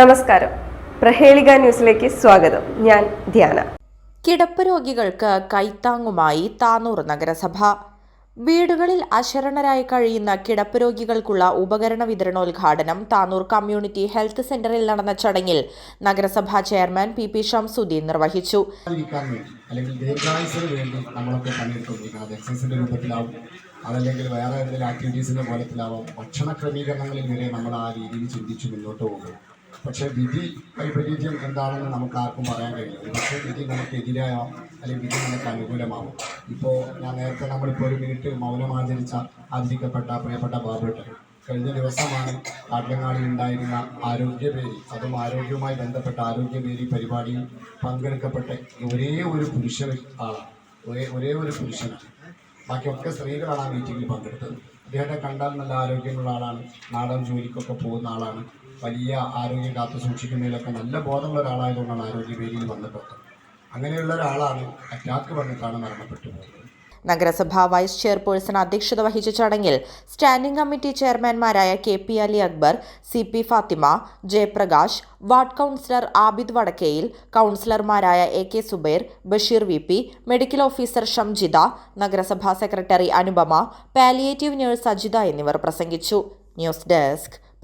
നമസ്കാരം. പ്രഹേളിക ന്യൂസിലേക്ക് സ്വാഗതം. ഞാൻ ധ്യാന. കിടപ്പ് രോഗികൾക്ക് കൈത്താങ്ങുമായി താനൂർ നഗരസഭ. വീടുകളിൽ അശരണരായി കഴിയുന്ന കിടപ്പ് രോഗികൾക്കുള്ള ഉപകരണ വിതരണോദ്ഘാടനം താനൂർ കമ്മ്യൂണിറ്റി ഹെൽത്ത് സെന്ററിൽ നടന്ന ചടങ്ങിൽ നഗരസഭാ ചെയർമാൻ പി പി ഷംസുദ്ദീൻ നിർവഹിച്ചു. അല്ലെങ്കിൽ ദീർഘായുസിന് വേണ്ടി നമ്മളൊക്കെ പണിയെടുത്തുകൊണ്ടിരിക്കുന്നത് എക്സസൈസിന്റെ രൂപത്തിലാവും. അതല്ലെങ്കിൽ വേറെ ഏതെങ്കിലും ആക്ടിവിറ്റീസിന്റെ പോലത്തിലാവും. ഭക്ഷണ ക്രമീകരണങ്ങളിൽ വരെ നമ്മൾ ആ രീതിയിൽ ചിന്തിച്ച് മുന്നോട്ട് പോകും. പക്ഷേ വിധി വൈപരീത്യം എന്താണെന്ന് നമുക്ക് ആർക്കും പറയാൻ കഴിയില്ല. പക്ഷേ വിധി നമുക്ക് എതിരായോ അല്ലെങ്കിൽ വിധി നമുക്ക് അനുകൂലമാവും ഇപ്പോൾ ഞാൻ നേരത്തെ നമ്മളിപ്പോൾ ഒരു മിനിറ്റ് മൗനം ആചരിച്ച ആചരിക്കപ്പെട്ട പ്രിയപ്പെട്ട ബാബുട്ട് കഴിഞ്ഞ ദിവസമാണ് കാട്ടിലങ്ങാടിൽ ഉണ്ടായിരുന്ന ആരോഗ്യപേരി അതും ആരോഗ്യവുമായി ബന്ധപ്പെട്ട ആരോഗ്യപേരി പരിപാടിയിൽ പങ്കെടുക്കപ്പെട്ട ഒരേ ഒരു പുരുഷ ആളാണ് ഒരേ ഒരേ ഒരു പുരുഷനാണ്. ബാക്കിയൊക്കെ സ്ത്രീകളാണ് ആ മീറ്റിങ്ങിൽ പങ്കെടുത്തത്. അദ്ദേഹത്തെ കണ്ടാൽ നല്ല ആരോഗ്യമുള്ള ആളാണ്. നാടൻ ജോലിക്കൊക്കെ പോകുന്ന ആളാണ്. വലിയ ആരോഗ്യം കാത്തു സൂക്ഷിക്കുന്നതിലൊക്കെ നല്ല ബോധമുള്ള ഒരാളായതുകൊണ്ടാണ് ആരോഗ്യവേദിയിൽ വന്നിട്ടുള്ളത് അങ്ങനെയുള്ള ഒരാളാണ് അറ്റാക്ക് വന്നിട്ടാണ് മരണപ്പെട്ടു പോകുന്നത് നഗരസഭാ വൈസ് ചെയർപേഴ്സൺ അധ്യക്ഷത വഹിച്ച ചടങ്ങിൽ standing committee ചെയർമാൻമാരായ K P Ali Akbar C P Fathima Jayaprakash ward councillor Abid Vadakkeyil കൗൺസിലർമാരായ A K Subair Basheer V P medical officer Shamjitha നഗരസഭാ secretary Anupama palliative nurse Ajitha എന്നിവർ പ്രസംഗിച്ചു. News desk